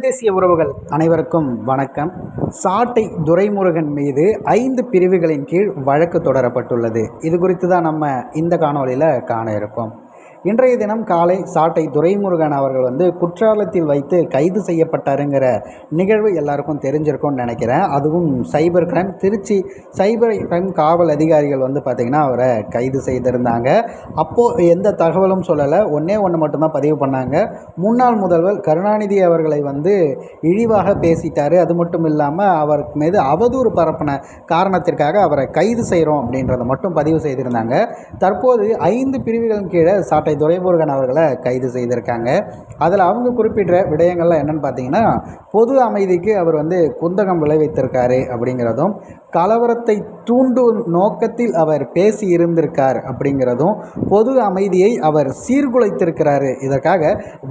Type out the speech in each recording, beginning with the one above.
தேசிய உறவுகள். அனைவருக்கும் வணக்கம். சாட்டை துரைமுருகன் மீது ஐந்து பிரிவுகளின் கீழ் வழக்கு தொடரப்பட்டுள்ளது. இது குறித்து தான் நம்ம இந்த காணொளியில் காண இருக்கோம். இன்றைய தினம் காலை சாட்டை துரைமுருகன் அவர்கள் வந்து குற்றாலத்தில் வைத்து கைது செய்யப்பட்டாருங்கிற நிகழ்வு எல்லாருக்கும் தெரிஞ்சிருக்கும்னு நினைக்கிறேன். அதுவும் cyber crime Trichy cyber crime காவல் அதிகாரிகள் வந்து பார்த்திங்கன்னா அவரை கைது செய்திருந்தாங்க. அப்போது எந்த தகவலும் சொல்லலை. ஒன்றே ஒன்று மட்டும்தான் பதிவு பண்ணாங்க. முன்னாள் முதல்வர் கருணாநிதி அவர்களை வந்து இழிவாக பேசிட்டார். அது மட்டும் இல்லாமல் அவர் மீது அவதூறு பரப்பின காரணத்திற்காக அவரை கைது செய்கிறோம் அப்படின்றத மட்டும் பதிவு செய்திருந்தாங்க. தற்போது ஐந்து பிரிவுகளின் கீழே சாட்டை துரைமுருகன் அவர்களை கைது செய்திருக்காங்க. அதில் அவங்க குறிப்பிட்ட விடயங்கள்லாம் என்னென்னு பார்த்தீங்கன்னா பொது அமைதிக்கு அவர் வந்து குந்தகம் விளைவித்திருக்காரு அப்படிங்கிறதும் கலவரத்தை தூண்டும் நோக்கத்தில் அவர் பேசி இருந்திருக்கார் அப்படிங்கிறதும் பொது அமைதியை அவர் சீர்குலைத்திருக்கிறாரு. இதற்காக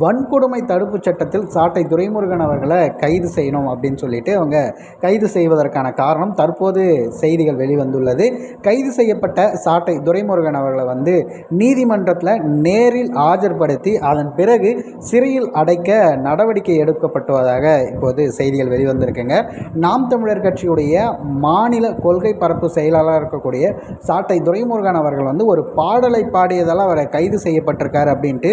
வன்கொடுமை தடுப்பு சட்டத்தில் சாட்டை துரைமுருகன் அவர்களை கைது செய்யணும் அப்படின்னு சொல்லிட்டு அவங்க கைது செய்வதற்கான காரணம் தற்போது செய்திகள் வெளிவந்துள்ளது. கைது செய்யப்பட்ட சாட்டை துரைமுருகன் அவர்களை வந்து நீதிமன்றத்தில் நேரில் ஆஜர்படுத்தி அதன் பிறகு சிறையில் அடைக்க நடவடிக்கை எடுக்கப்பட்டுவதாக இப்போது செய்திகள் வெளிவந்திருக்குங்க. நாம் தமிழர் கட்சியுடைய மாநில கொள்கை பரப்பு செயலாளராக இருக்கக்கூடிய சாட்டை துரைமுருகன் அவர்கள் வந்து ஒரு பாடலை பாடியதால் அவரை கைது செய்யப்பட்டிருக்கார் அப்படின்ட்டு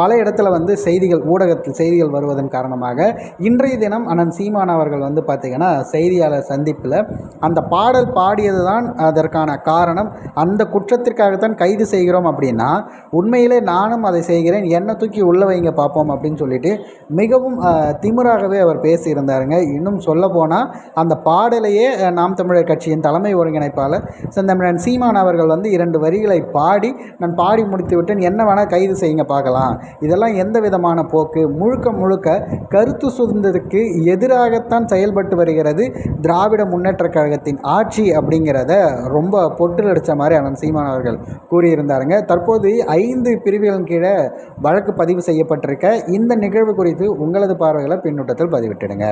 பல இடத்துல வந்து செய்திகள் ஊடகத்தில் செய்திகள் வருவதன் காரணமாக இன்றைய தினம் அண்ணன் சீமான் அவர்கள் வந்து பார்த்திங்கன்னா செய்தியாளர் சந்திப்பில் அந்த பாடல் பாடியது தான் அதற்கான காரணம். அந்த குற்றத்திற்காகத்தான் கைது செய்கிறோம் அப்படின்னா உண்மையிலே நானும் அதை செய்கிறேன். என்னை தூக்கி உள்ளே வைங்க பார்ப்போம் அப்படின்னு சொல்லிட்டு மிகவும் திமிராகவே அவர் பேசியிருந்தாருங்க. இன்னும் சொல்ல போனால் அந்த பாடலையே நாம் தமிழர் கட்சியின் தலைமை ஒருங்கிணைப்பாளர் செந்தமிழன் சீமான் அவர்கள் வந்து இரண்டு வரிகளை பாடி நான் பாடி முடித்து விட்டேன். என்ன வேணால் கைது செய்யுங்க பார்க்கலாம். இதெல்லாம் எந்த விதமான போக்கு? முழுக்க முழுக்க கருத்து சுதந்திரத்துக்கு எதிராகத்தான் செயல்பட்டு வருகிறது திராவிட முன்னேற்ற கழகத்தின் ஆட்சி அப்படிங்கிறத ரொம்ப பொட்டில் அடித்த மாதிரி அண்ணன் சீமான் அவர்கள் கூறியிருந்தாருங்க. தற்போது ஐந்து ஐந்து பிரிவுகளின் கீழே வழக்கு பதிவு செய்யப்பட்டிருக்க இந்த நிகழ்வு குறித்து உங்களது பார்வைகளை பின்னூட்டத்தில் பதிவிட்டுடுங்க.